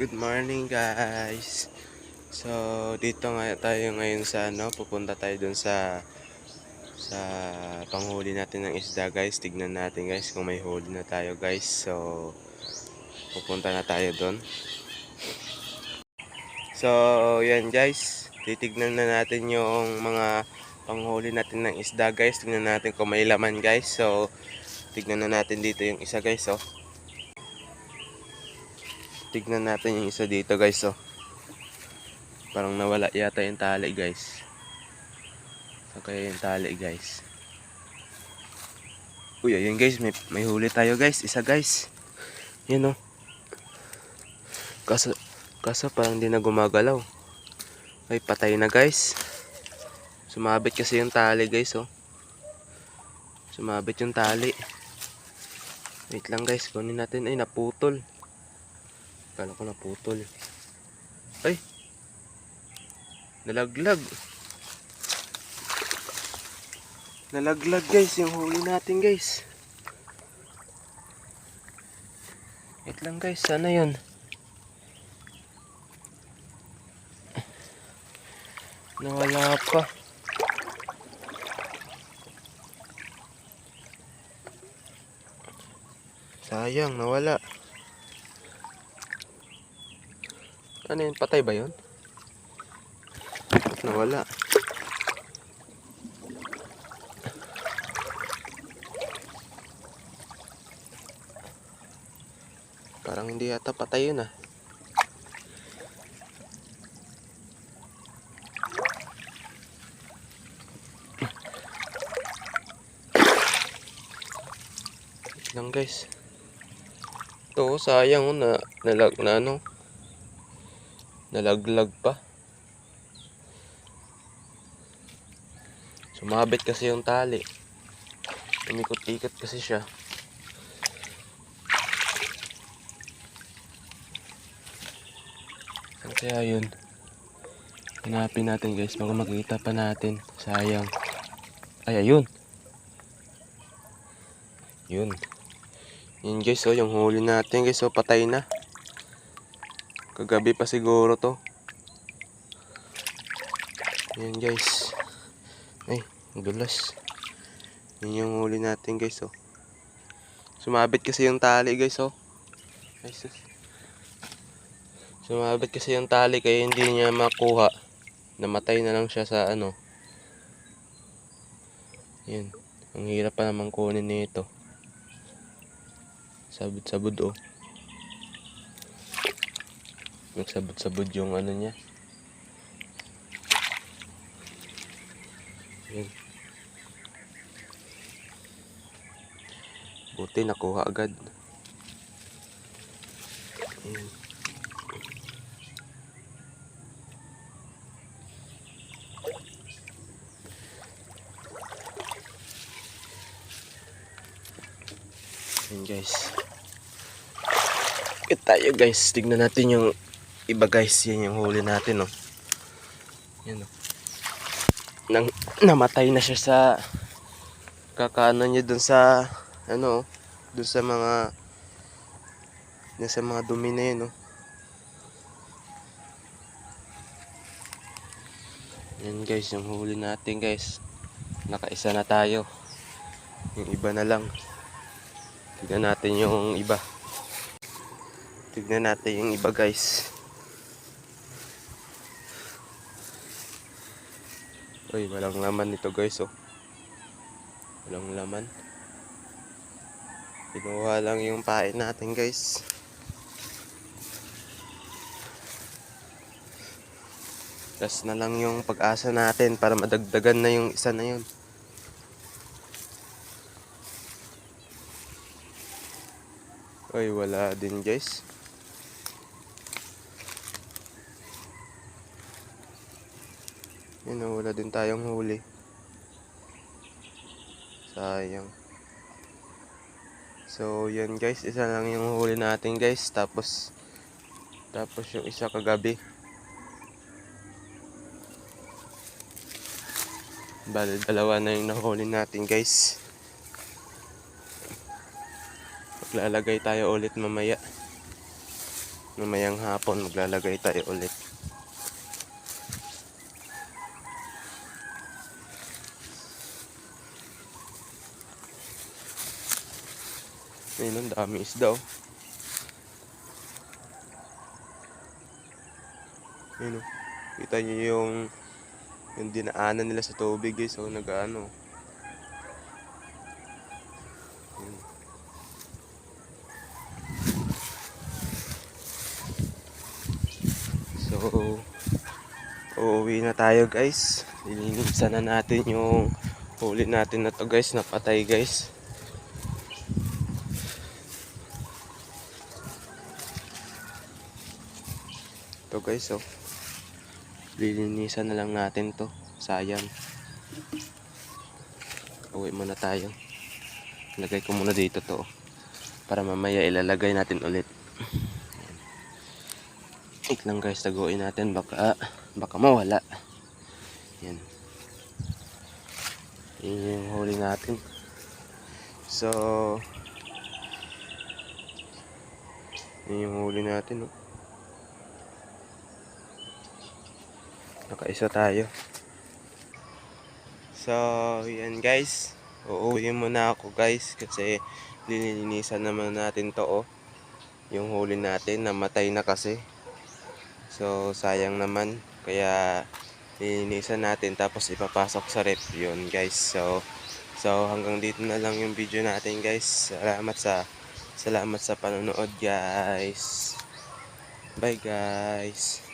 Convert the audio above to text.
Good morning guys. So dito nga tayo ngayon sa ano, pupunta tayo dun sa sa panghuli natin ng isda guys. Tignan natin guys kung may huli na tayo guys. So pupunta na tayo dun. So yan guys, titignan na natin yung mga panghuli natin ng isda guys. Tignan natin kung may laman guys. So tignan na natin dito yung isa guys oh. Tignan natin yung isa dito guys oh. Parang nawala yata yung tali guys. So kaya yung tali guys. Uy, ayun guys, may, may huli tayo guys. Isa guys. Yan oh. Kaso, kaso parang di na gumagalaw. Ay, patay na guys. Sumabit kasi yung tali guys oh. Sumabit yung tali. Wait lang guys, kunin natin. Ay, naputol. Kala ko naputol. Ay! Nalaglag. Nalaglag guys, yung huli natin guys. Wait lang guys, sana yun? Nawala pa. Sayang, nawala. Ano yun? Patay ba yun? Nawala. Parang hindi yata patay yun ah. Lang guys. Ito, sayang oh, na, nalag, na ano, nalaglag pa. Sumabit kasi yung tali. Umikot-ikot kasi siya. Saan kaya yun? Hanapin natin guys. Baka makita pa natin. Sayang. Ay, ayun. Yun. Yun guys, oh, yung huli natin guys, oh, patay na. Kagabi pa siguro to. Yan guys. Ay, ang dulas. Yan yung huli natin guys, oh. Sumabit kasi yung tali guys, oh. Ay. Sumabit kasi yung tali kaya hindi niya makuha. Namatay na lang siya sa ano. Yan. Ang hirap pa naman kunin nito. Sabod-sabod, oh. Nagsabot-sabod yung ano niya. Yan. Buti nakuha agad. Yan. Yan guys. Ikit tayo guys. Tignan natin yung iba guys. Yan yung huli natin oh. Yan oh. Nang, namatay na siya sa kakano niya dun sa ano dun sa mga dun sa mga dumi na yun oh. Yan guys, yung huli natin guys. Nakaisa na tayo. Yung iba na lang. Tignan natin yung iba. Tignan natin yung iba guys. Uy, walang laman nito guys oh. Walang laman. Kinuha lang yung pain natin guys. Tas na lang yung pag-asa natin para madagdagan na yung isa na yun. Uy, wala din guys. Yun wala din tayong huli. Sayang. So, yan guys, isa lang yung huli natin guys. Tapos, tapos yung isa kagabi. Bale, dalawa na yung nahuli natin guys. Maglalagay tayo ulit mamaya. Mamayang hapon maglalagay tayo ulit. Ayun, ang dami isda oh. Ayun oh. Kita niyo yung yung dinaanan nila sa tubig guys. So nag-ano. Ayun. So uuwi na tayo guys. Lilinisan na natin yung huli natin na to guys. Napatay guys. Ito guys oh. Lilinisan na lang natin to. Sayang. Uwi muna tayo. Lagay ko muna dito to. oh. Para mamaya ilalagay natin ulit. Wait lang guys, taguin natin. Baka, baka mawala. Yan. Yan yung huli natin. So, yan yung huli natin. Oh. Nakaisa tayo. So, yan guys. Uuwi muna ako guys kasi linilinisan naman natin to oh. Yung huli natin namatay na kasi. So, sayang naman. Kaya lilinisan natin tapos ipapasok sa rep yun guys. So, so hanggang dito na lang yung video natin guys. Salamat sa salamat sa panonood guys. Bye guys.